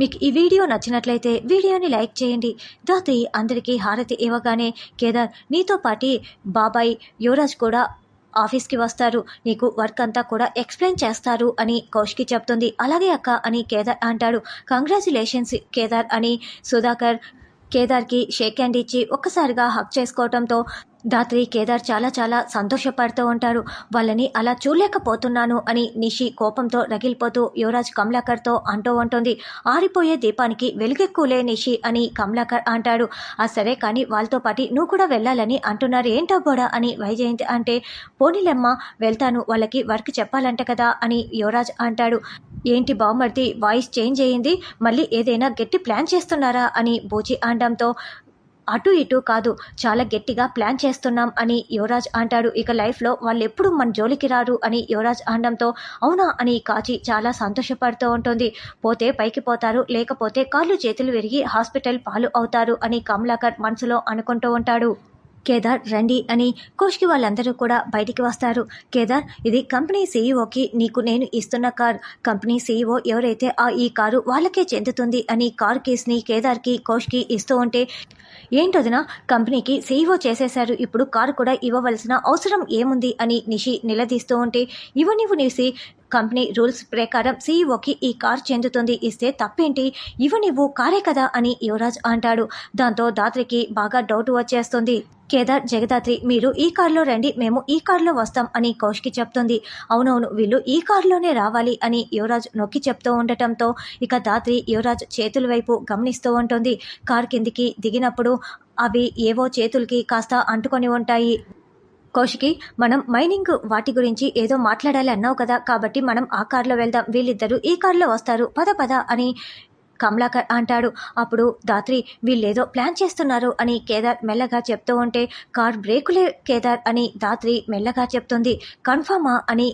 మీకు ఈ వీడియో నచ్చినట్లయితే వీడియోని లైక్ చేయండి. దాతి అందరికీ హారతి ఇవ్వగానే కేదార్ నీతో పాటి బాబాయ్ యువరాజ్ కూడా ఆఫీస్కి వస్తారు. నీకు వర్క్ అంతా కూడా ఎక్స్ప్లెయిన్ చేస్తారు అని కౌష్కి చెప్తుంది. అలాగే అక్క అని కేదార్ అంటాడు. కంగ్రాచులేషన్స్ కేదార్ అని సుధాకర్. కేదార్కి షేక్ హ్యాండ్ ఇచ్చి ఒక్కసారిగా హక్ చేసుకోవటంతో రాత్రి కేదార్ చాలా చాలా సంతోషపడుతూ ఉంటారు. వాళ్ళని అలా చూడలేకపోతున్నాను అని నిషి కోపంతో రగిలిపోతూ యువరాజ్ కమలాకర్తో అంటూ ఉంటుంది. ఆరిపోయే దీపానికి వెలుగెక్కులే నిషి అని కమలాకర్ అంటాడు. ఆ సరే కానీ వాళ్ళతో పాటు నువ్వు కూడా వెళ్ళాలని అంటున్నారు. ఏంటో కూడా అని వైజయంతి అంటే పోనీలెమ్మ వెళ్తాను. వాళ్ళకి వర్క్ చెప్పాలంట కదా అని యువరాజ్ అంటాడు. ఏంటి బామ్మర్ది వాయిస్ చేంజ్ అయ్యింది. మళ్ళీ ఏదైనా గట్టి ప్లాన్ చేస్తున్నారా? అని బూచి అనడంతో అటు ఇటు కాదు చాలా గట్టిగా ప్లాన్ చేస్తున్నాం అని యువరాజ్ అంటాడు. ఇక లైఫ్లో వాళ్ళు ఎప్పుడు మన జోలికి రారు అని యువరాజ్ అనడంతో అవునా అని కాచి చాలా సంతోషపడుతూ ఉంటుంది. పోతే పైకి పోతారు లేకపోతే కాళ్ళు చేతులు విరిగి హాస్పిటల్ పాలు అవుతారు అని కమలాకర్ మనసులో అనుకుంటూ ఉంటాడు. కేదార్ రండి అని కోష్కి వాళ్ళందరూ కూడా బయటికి వస్తారు. కేదార్ ఇది కంపెనీ సీఈఓకి నీకు నేను ఇస్తున్న కార్. కంపెనీ సీఈఓ ఎవరైతే ఆ ఈ కారు వాళ్ళకే చెందుతుంది అని కార్ కేస్ని కేదార్కి కోష్కి ఇస్తూ ఉంటే ఏంటోదినా కంపెనీకి సీఈఓ చేసేశారు. ఇప్పుడు కారు కూడా ఇవ్వవలసిన అవసరం ఏముంది అని నిషి నిలదీస్తూ ఉంటే ఇవనివ్వు నిసి కంపెనీ రూల్స్ ప్రకారం సీఈఓకి ఈ కార్ చెందుతుంది. ఇస్తే తప్పేంటి? ఇవ్వ నువ్వు కారే కదా అని యువరాజ్ అంటాడు. దాంతో దాత్రికి బాగా డౌట్ వచ్చేస్తుంది. కేదార్ జగదాత్రి మీరు ఈ కారులో రండి మేము ఈ కారులో వస్తాం అని కౌష్కి చెప్తుంది. అవునవును వీళ్ళు ఈ కారులోనే రావాలి అని యువరాజ్ నొక్కి చెప్తూ ఉండటంతో ఇక దాత్రి యువరాజ్ చేతుల వైపు గమనిస్తూ ఉంటుంది. కార్ కిందికి దిగినప్పుడు అవి ఏవో చేతులకి కాస్త అంటుకొని ఉంటాయి. కౌశికి మనం మైనింగ్ వాటి గురించి ఏదో మాట్లాడాలి అన్నావు కదా కాబట్టి మనం ఆ కారులో వెళ్దాం వీళ్ళిద్దరూ ఈ కారులో వస్తారు పద పద అని కమలాకర్ అంటాడు. అప్పుడు దాత్రి వీళ్ళేదో ప్లాన్ చేస్తున్నారు అని కేదార్ మెల్లగా చెప్తూ ఉంటే కార్ బ్రేకులే కేదార్ అని దాత్రి మెల్లగా చెప్తుంది. కన్ఫర్మా అని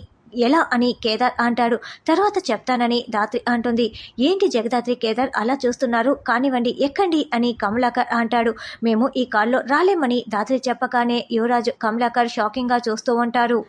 ఎలా అని కేదార్ అంటాడు. తర్వాత చెప్తానని దాత్రి అంటుంది. ఏంటి జగదాత్రి కేదార్ అలా చూస్తున్నారు? కానివ్వండి ఎక్కండి అని కమలాకర్ అంటాడు. మేము ఈ కాల్లో రాలేమని దాత్రి చెప్పగానే యువరాజు కమలాకర్ షాకింగ్గా చూస్తూ ఉంటారు.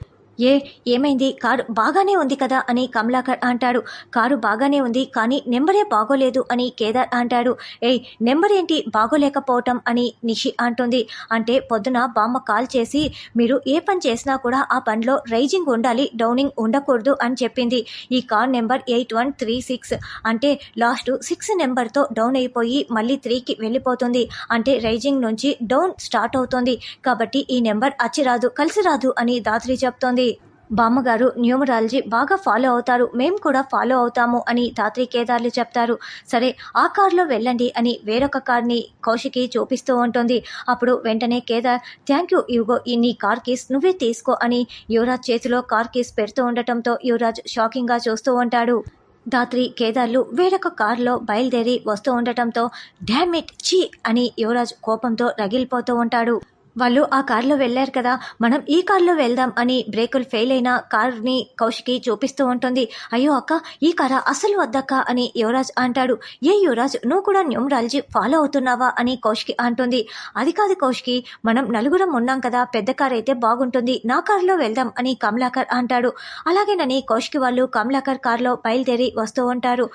ఏ ఏమైంది? కారు బాగానే ఉంది కదా అని కమలాకర్ అంటాడు. కారు బాగానే ఉంది కానీ నెంబరే బాగోలేదు అని కేదార్ అంటాడు. ఏయ్ నెంబర్ ఏంటి? బాగోలేకపోవటం అని నిషి అంటుంది. అంటే పొద్దున బామ్మ కాల్ చేసి మీరు ఏ పని చేసినా కూడా ఆ పనిలో రైజింగ్ ఉండాలి డౌనింగ్ ఉండకూడదు అని చెప్పింది. ఈ car number eight one three six. అంటే లాస్ట్ సిక్స్ నెంబర్తో డౌన్ అయిపోయి మళ్ళీ త్రీకి వెళ్ళిపోతుంది. అంటే రైజింగ్ నుంచి డౌన్ స్టార్ట్ అవుతుంది. కాబట్టి ఈ నెంబర్ అచ్చిరాదు కలిసి రాదు అని దాత్రి చెప్తోంది. బామ్మగారు న్యూమరాలజీ బాగా ఫాలో అవుతారు మేము కూడా ఫాలో అవుతాము అని తాత్రి కేదార్లు చెప్తారు. సరే ఆ కారులో వెళ్ళండి అని వేరొక కార్ని కౌశికి చూపిస్తూ ఉంటుంది. అప్పుడు వెంటనే కేదార్ థ్యాంక్ యూ ఇవిగో నీ కార్ కీస్ నువ్వే తీసుకో అని యువరాజ్ చేతిలో కార్ కీస్ పెడుతూ ఉండటంతో యువరాజ్ షాకింగ్గా చూస్తూ ఉంటాడు. దాత్రి కేదార్లు వేరొక కారులో బయలుదేరి వస్తూ ఉండటంతో డ్యామ్ చీ అని యువరాజ్ కోపంతో రగిలిపోతూ ఉంటాడు. వాళ్ళు ఆ కారులో వెళ్ళారు కదా మనం ఈ కారులో వెళ్దాం అని బ్రేకులు ఫెయిల్ అయిన కార్ని కౌశికి చూపిస్తూ ఉంటుంది. అయ్యో అక్క ఈ కారా అసలు వద్దక్క అని యువరాజ్ అంటాడు. ఏ యువరాజ్ నువ్వు కూడా న్యూమరాలజీ ఫాలో అవుతున్నావా అని కౌశికి అంటుంది. అది కాదు కౌశికి మనం నలుగురం ఉన్నాం కదా పెద్ద కార్ అయితే బాగుంటుంది నా కారులో వెళ్దాం అని కమలాకర్ అంటాడు. అలాగేనని కౌశికి వాళ్ళు కమలాకర్ కారులో బయలుదేరి వస్తూ ఉంటారు.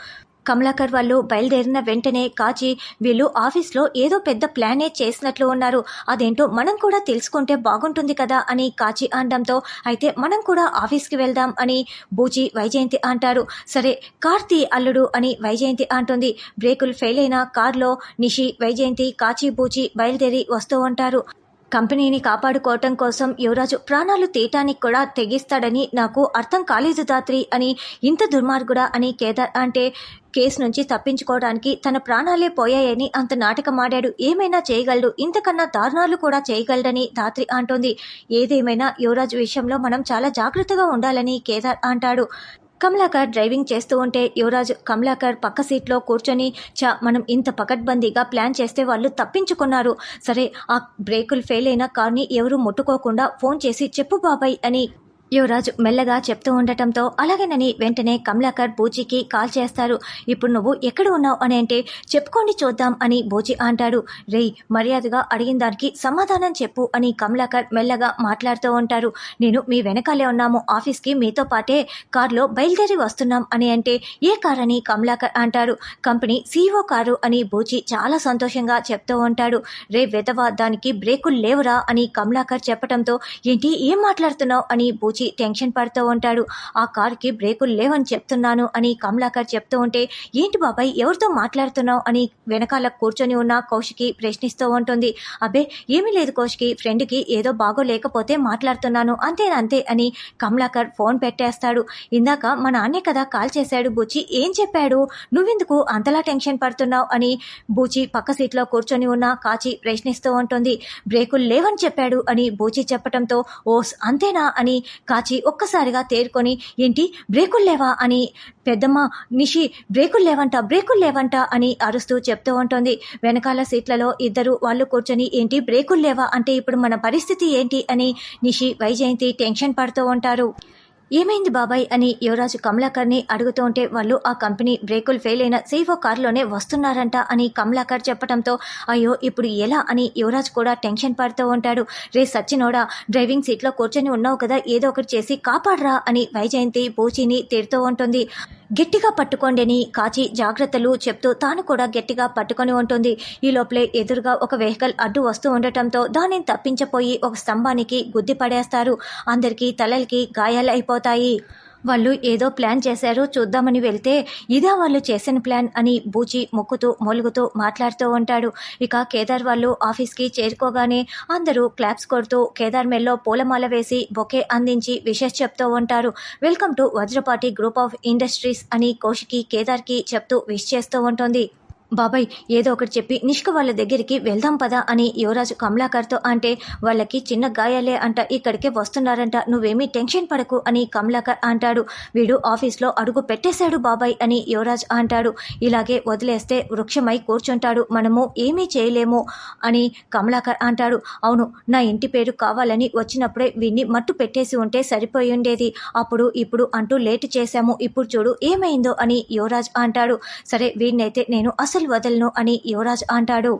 కమలాకర్ వాళ్ళు బయలుదేరిన వెంటనే కాచి వీళ్ళు ఆఫీస్లో ఏదో పెద్ద ప్లానే చేసినట్లు ఉన్నారు. అదేంటో మనం కూడా తెలుసుకుంటే బాగుంటుంది కదా అని కాచి అనడంతో అయితే మనం కూడా ఆఫీస్కి వెళ్దాం అని బూచి వైజయంతి అంటారు. సరే కార్తి అల్లుడు అని వైజయంతి అంటుంది. బ్రేకులు ఫెయిల్ అయిన కార్లో నిషి వైజయంతి కాచి బూచి బయలుదేరి వస్తూ ఉంటారు. కంపెనీని కాపాడుకోవటం కోసం యువరాజు ప్రాణాలు తీయటానికి కూడా తెగిస్తాడని నాకు అర్థం కాలేదు దాత్రి అని ఇంత దుర్మార్గుడా అని కేదార్ అంటే కేసు నుంచి తప్పించుకోవడానికి తన ప్రాణాలే పోయాయని అంత నాటకమాడాడు. ఏమైనా చేయగలడు? ఇంతకన్నా దారుణాలు కూడా చేయగలడని దాత్రి అంటోంది. ఏదేమైనా యువరాజు విషయంలో మనం చాలా జాగ్రత్తగా ఉండాలని కేదార్ అంటాడు. కమలాకర్ డ్రైవింగ్ చేస్తూ ఉంటే యువరాజ్ కమలాకర్ పక్క సీట్లో కూర్చొని చా మనం ఇంత పకడ్బందీగా ప్లాన్ చేస్తే వాళ్ళు తప్పించుకున్నారు. సరే ఆ బ్రేకులు ఫెయిల్ అయిన కార్ని ఎవరు ముట్టుకోకుండా ఫోన్ చేసి చెప్పు బాబాయ్ అని యువరాజ్ మెల్లగా చెప్తూ ఉండటంతో అలాగేనని వెంటనే కమలాకర్ బూచికి కాల్ చేస్తారు. ఇప్పుడు నువ్వు ఎక్కడ ఉన్నావు అని అంటే చెప్పుకోండి చూద్దాం అని బూచి అంటాడు. రేయ్ మర్యాదగా అడిగిన దానికి సమాధానం చెప్పు అని కమలాకర్ మెల్లగా మాట్లాడుతూ ఉంటారు. నేను మీ వెనకాలే ఉన్నాము ఆఫీస్కి మీతో పాటే కారులో బయలుదేరి వస్తున్నాం అని అంటే ఏ కార్ అని కమలాకర్ అంటారు. కంపెనీ సీఈఓ కారు అని బూచి చాలా సంతోషంగా చెప్తూ ఉంటాడు. రే వెతవా దానికి బ్రేకులు లేవురా అని కమలాకర్ చెప్పడంతో ఏంటి ఏం మాట్లాడుతున్నావు అని బూచి టెన్షన్ పడుతూ ఉంటాడు. ఆ కార్కి బ్రేకులు లేవని చెప్తున్నాను అని కమలాకర్ చెప్తూ ఉంటే ఏంటి బాబాయ్ ఎవరితో మాట్లాడుతున్నావు? అని వెనకాల కూర్చొని ఉన్న కౌశికి ప్రశ్నిస్తూ ఉంటుంది. అబ్బే ఏమీ లేదు కౌశికి ఫ్రెండ్కి ఏదో బాగోలేకపోతే మాట్లాడుతున్నాను అంతేనంతే అని కమలాకర్ ఫోన్ పెట్టేస్తాడు. ఇందాక మా నాన్నే కదా కాల్ చేశాడు బూచి ఏం చెప్పాడు? నువ్వెందుకు అంతలా టెన్షన్ పడుతున్నావు? అని బూచి పక్క సీట్లో కూర్చొని ఉన్న కాచి ప్రశ్నిస్తూ ఉంటుంది. బ్రేకులు లేవని చెప్పాడు అని బూచి చెప్పడంతో ఓస్ అంతేనా? అని కాచి ఒక్కసారిగా తేరుకొని ఏంటి బ్రేకులు లేవా? అని పెద్దమ్మ నిషి బ్రేకులు లేవంట బ్రేకులు లేవంట అని అరుస్తూ చెప్తూ ఉంటుంది. వెనకాల సీట్లలో ఇద్దరు వాళ్ళు కూర్చొని ఏంటి బ్రేకులు లేవా? అంటే ఇప్పుడు మన పరిస్థితి ఏంటి? అని నిషి వైజయంతి టెన్షన్ పడుతూ ఉంటారు. ఏమైంది బాబాయ్ అని యువరాజు కమలాకర్ని అడుగుతూ ఉంటే వాళ్ళు ఆ కంపెనీ బ్రేకులు ఫెయిల్ అయిన సేఫో కారులోనే వస్తున్నారంట అని కమలాకర్ చెప్పడంతో అయ్యో ఇప్పుడు ఎలా? అని యువరాజ్ కూడా టెన్షన్ పడుతూ ఉంటాడు. రే సచ్చినోడా డ్రైవింగ్ సీట్లో కూర్చొని ఉన్నావు కదా ఏదో ఒకటి చేసి కాపాడరా అని వైజయంతి పూచిని తిడుతూ ఉంటుంది. గట్టిగా పట్టుకోండిని కాచి జాగ్రత్తలు చెప్తూ తాను కూడా గట్టిగా పట్టుకొని ఉంటుంది. ఈ లోపలే ఎదురుగా ఒక వెహికల్ అడ్డు వస్తూ ఉండటంతో దానిని తప్పించపోయి ఒక స్తంభానికి గుద్ది పడేస్తారు. అందరికీ తలలకి గాయాలైపోతాయి. వాళ్ళు ఏదో ప్లాన్ చేశారు చూద్దామని వెళ్తే ఇదా వాళ్ళు చేసిన ప్లాన్ అని బూచి మొక్కుతూ మొలుగుతూ మాట్లాడుతూ ఉంటాడు. ఇక కేదార్ వాళ్ళు ఆఫీస్కి చేరుకోగానే అందరూ క్లాప్స్ కొడుతూ కేదార్ మెల్లో పూలమాల వేసి బొకే అందించి విషెస్ చెప్తూ ఉంటారు. Welcome to Vajrapati group of industries అని కోషికి కేదార్కి చెప్తూ విష్ చేస్తూ ఉంటుంది. బాబాయ్ ఏదో ఒకటి చెప్పి నిష్క వాళ్ళ దగ్గరికి వెళ్దాం పదా అని యువరాజు కమలాకర్తో అంటే వాళ్ళకి చిన్న గాయాలే అంట ఇక్కడికే వస్తున్నారంట నువ్వేమీ టెన్షన్ పడకు అని కమలాకర్ అంటాడు. వీడు ఆఫీస్లో అడుగు పెట్టేశాడు బాబాయ్ అని యువరాజ్ అంటాడు. ఇలాగే వదిలేస్తే వృక్షమై కూర్చుంటాడు మనము ఏమీ చేయలేము అని కమలాకర్ అంటాడు. అవును నా ఇంటి పేరు కావాలని వచ్చినప్పుడే వీడిని మట్టు పెట్టేసి ఉంటే సరిపోయి ఉండేది అప్పుడు ఇప్పుడు అంటూ లేటు చేశాము ఇప్పుడు చూడు ఏమైందో అని యువరాజ్ అంటాడు. సరే వీడినైతే నేను అసలు వదలను అని యువరాజ్ అంటాడు.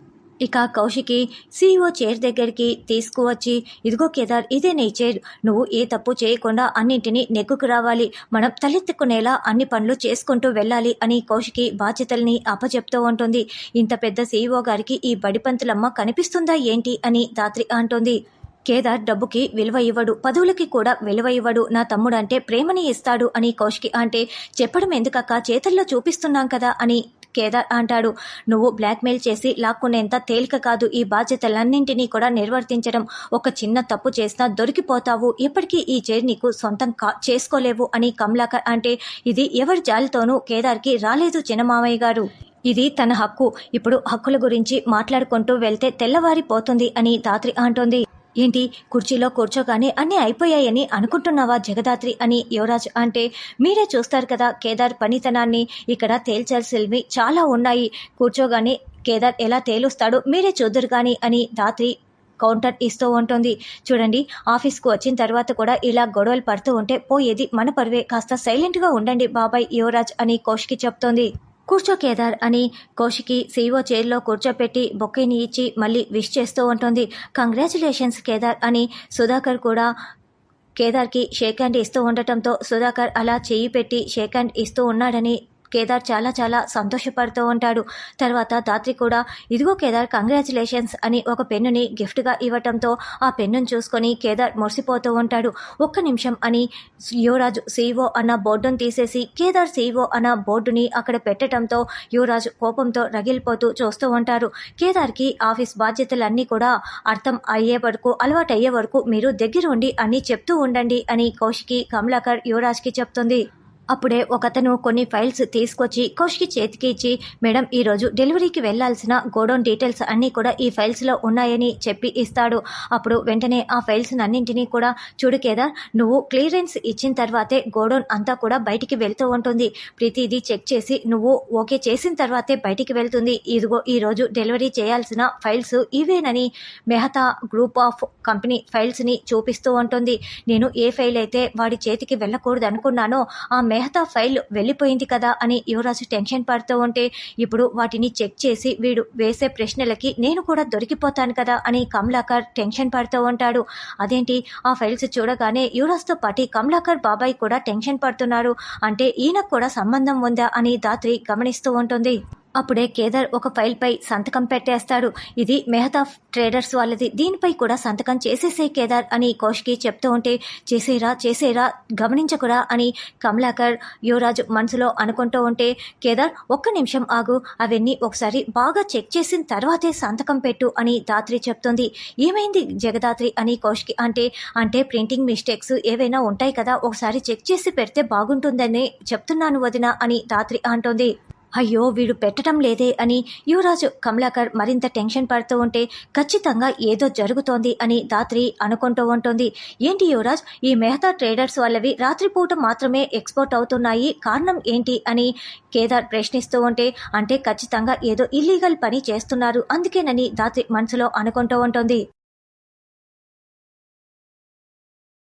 ఇక కౌశికి సీఈఓ చైర్ దగ్గరికి తీసుకువచ్చి ఇదిగో కేదార్ ఇదే నీ చైర్. నువ్వు ఏ తప్పు చేయకుండా అన్నింటినీ నెగ్గుకు రావాలి. మనం తలెత్తుకునేలా అన్ని పనులు చేసుకుంటూ వెళ్ళాలి అని కౌశికి బాధ్యతల్ని అప్పచెప్తూ ఉంటుంది. ఇంత పెద్ద సీఈఓ గారికి ఈ బడిపంతులమ్మ కనిపిస్తుందా ఏంటి అని దాత్రి అంటుంది. కేదార్ డబ్బుకి విలువ ఇవ్వడు పదవులకి కూడా విలువ ఇవ్వడు నా తమ్ముడు అంటే ప్రేమని ఇస్తాడు అని కౌశికి అంటే చెప్పడం ఎందుకక్క? చేతుల్లో చూపిస్తున్నాం కదా అని కేదార్ అంటాడు. నువ్వు బ్లాక్మెయిల్ చేసి లాక్కునేంత తేలిక కాదు. ఈ బాధ్యతలన్నింటినీ కూడా నిర్వర్తించడం. ఒక చిన్న తప్పు చేసినా దొరికిపోతావు. ఇప్పటికీ ఈ చైర్ నీకు సొంతం చేసుకోలేవు అని కమలాకర్ అంటే ఇది ఎవరి జాలితోనూ కేదార్కి రాలేదు చిన్నమామయ్య గారు. ఇది తన హక్కు. ఇప్పుడు హక్కుల గురించి మాట్లాడుకుంటూ వెళ్తే తెల్లవారిపోతుంది అని తాత్రి అంటోంది. ఏంటి? కుర్చీలో కూర్చోగానే అన్నీ అయిపోయాయని అనుకుంటున్నావా జగదాత్రి అని యువరాజ్ అంటే మీరే చూస్తారు కదా కేదార్ పనితనాన్ని. ఇక్కడ తేల్చాల్సినవి చాలా ఉన్నాయి. కూర్చోగానే కేదార్ ఎలా తేలుస్తాడో మీరే చూద్దరు కానీ అని దాత్రి కౌంటర్ ఇస్తూ ఉంటుంది. చూడండి ఆఫీస్కు వచ్చిన తర్వాత కూడా ఇలా గొడవలు పడుతూ ఉంటే పోయేది మన పరువే. కాస్త సైలెంట్గా ఉండండి బాబాయ్ యువరాజ్ అని కోష్కి చెప్తోంది. కూర్చో కేదార్ అని కౌశికి సీఓ చైర్లో కూర్చోపెట్టి బొక్కేని ఇచ్చి మళ్ళీ విష్ చేస్తూ ఉంటుంది. కంగ్రాచులేషన్స్ కేదార్ అని సుధాకర్ కూడా కేదార్కి షేక్ హ్యాండ్ ఇస్తూ ఉండటంతో సుధాకర్ అలా చేయి పెట్టి షేక్ హ్యాండ్ ఇస్తూ ఉన్నాడని కేదార్ చాలా చాలా సంతోషపడుతూ ఉంటాడు. తర్వాత దాత్రి కూడా ఇదిగో కేదార్ కంగ్రాచులేషన్స్ అని ఒక పెన్నుని గిఫ్ట్గా ఇవ్వటంతో ఆ పెన్నును చూసుకొని కేదార్ మురిసిపోతూ ఉంటాడు. ఒక్క నిమిషం అని యువరాజు సీఈఓ అన్న బోర్డును తీసేసి కేదార్ సీఈఓ అన్న బోర్డుని అక్కడ పెట్టడంతో యువరాజు కోపంతో రగిలిపోతూ చూస్తూ ఉంటారు. కేదార్కి ఆఫీస్ బాధ్యతలన్నీ కూడా అర్థం అయ్యే వరకు అలవాటు అయ్యే వరకు మీరు దగ్గర ఉండి అన్నీ చెప్తూ ఉండండి అని కౌశికి కమలాకర్ యువరాజ్కి చెప్తుంది. అప్పుడే ఒకతను కొన్ని ఫైల్స్ తీసుకొచ్చి కౌష్కి చేతికి ఇచ్చి మేడం ఈరోజు డెలివరీకి వెళ్ళాల్సిన గోడౌన్ డీటెయిల్స్ అన్నీ కూడా ఈ ఫైల్స్లో ఉన్నాయని చెప్పి ఇస్తాడు. అప్పుడు వెంటనే ఆ ఫైల్స్ అన్నింటినీ కూడా చూడుకేదా నువ్వు క్లియరెన్స్ ఇచ్చిన తర్వాతే గోడౌన్ అంతా కూడా బయటికి వెళ్తూ ఉంటుంది. ప్రతిదీ చెక్ చేసి నువ్వు ఓకే చేసిన తర్వాతే బయటికి వెళ్తుంది. ఇదిగో ఈరోజు డెలివరీ చేయాల్సిన ఫైల్స్ ఇవేనని మెహతా గ్రూప్ ఆఫ్ కంపెనీ ఫైల్స్ని చూపిస్తూ ఉంటుంది. నేను ఏ ఫైల్ అయితే వాడి చేతికి వెళ్ళకూడదు అనుకున్నానో ఆ మెహతా ఫైల్ వెళ్ళిపోయింది కదా అని యువరాజు టెన్షన్ పడుతూ ఉంటే ఇప్పుడు వాటిని చెక్ చేసి వీడు వేసే ప్రశ్నలకి నేను కూడా దొరికిపోతాను కదా అని కమలాకర్ టెన్షన్ పడుతూ ఉంటాడు. అదేంటి? ఆ ఫైల్స్ చూడగానే యువరాజ్తో పాటి కమలాకర్ బాబాయ్ కూడా టెన్షన్ పడుతున్నారు. అంటే ఈయనకు కూడా సంబంధం ఉందా అని దాత్రి గమనిస్తూ ఉంటుంది. అప్పుడే కేదార్ ఒక ఫైల్పై సంతకం పెట్టేస్తాడు. ఇది మెహతా ట్రేడర్స్ వాళ్ళది. దీనిపై కూడా సంతకం చేసేసే కేదార్ అని కోష్కి చెప్తూ ఉంటే చేసేరా చేసేరా గమనించకురా అని కమలాకర్ యువరాజ్ మనసులో అనుకుంటూ ఉంటే కేదార్ ఒక్క నిమిషం ఆగు అవన్నీ ఒకసారి బాగా చెక్ చేసిన తర్వాతే సంతకం పెట్టు అని దాత్రి చెప్తుంది. ఏమైంది జగదాత్రి అని కోష్కి అంటే అంటే ప్రింటింగ్ మిస్టేక్స్ ఏవైనా ఉంటాయి కదా ఒకసారి చెక్ చేసి పెడితే బాగుంటుందని చెప్తున్నాను వదిన అని దాత్రి అంటోంది. అయ్యో వీడు పెట్టడం లేదే అని యువరాజు కమలాకర్ మరింత టెన్షన్ పడుతూ ఉంటే ఖచ్చితంగా ఏదో జరుగుతోంది అని దాత్రి అనుకుంటూ ఉంటుంది. ఏంటి యువరాజ్ ఈ మెహతా ట్రేడర్స్ వాళ్ళవి రాత్రిపూట మాత్రమే ఎక్స్పోర్ట్ అవుతున్నాయి. కారణం ఏంటి అని కేదార్ ప్రశ్నిస్తూ ఉంటే అంటే ఖచ్చితంగా ఏదో ఇల్లీగల్ పని చేస్తున్నారు. అందుకేనని దాత్రి మనసులో అనుకుంటూ ఉంటుంది.